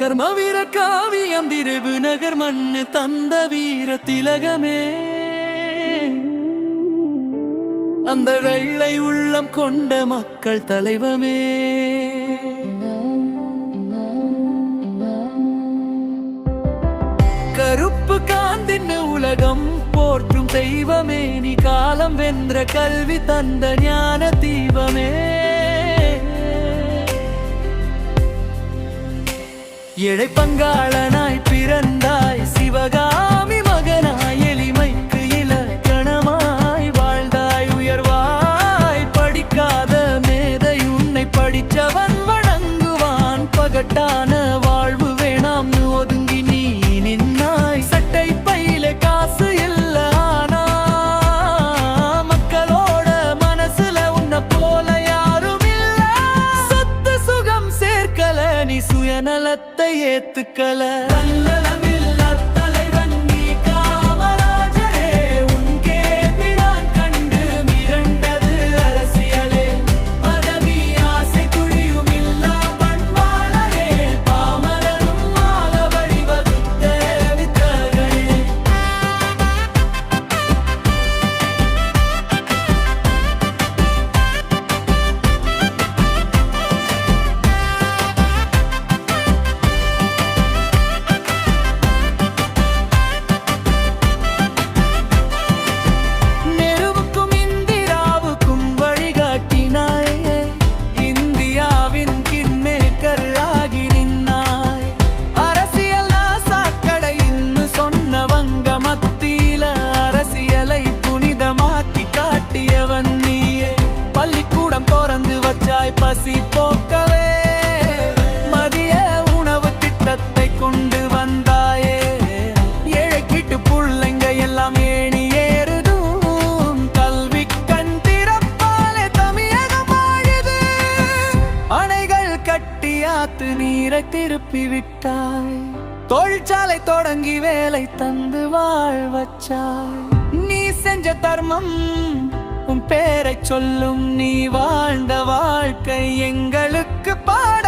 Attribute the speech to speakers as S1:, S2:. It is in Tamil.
S1: கர்ம வீர காவியம் திருவு நகர் மண்ணு தந்த வீர திலகமே. அந்த வெள்ளை உள்ளம் கொண்ட மக்கள் தலைவமே. கருப்பு காந்தின்னு உலகம் போற்றும் தெய்வமே நீ காலம் வென்ற கல்வி தந்த ஞான தீபமே. ஏழை பங்காளனாய் சுயநலத்தை ஏத்துக்கல. தன்னலமில்லா பசி போக்கவே மதிய உணவு திட்டத்தை கொண்டு வந்தாயே. ஏழைக்கிட்டு பிள்ளைங்க எல்லாம் ஏணி ஏறுதும். கல்வி கண் திறப்பாலே தமிழகம் வாழுது அணைகள் கட்டி ஆத்து நீரை திருப்பி விட்டாய். தொழிற்சாலை தொடங்கி வேலை தந்து வாழ்வச்சாய் நீ செஞ்ச தர்மம் உன் பேரை சொல்லும் நீ வாழ்ந்த வாழ்க்கை எங்களுக்கு பாட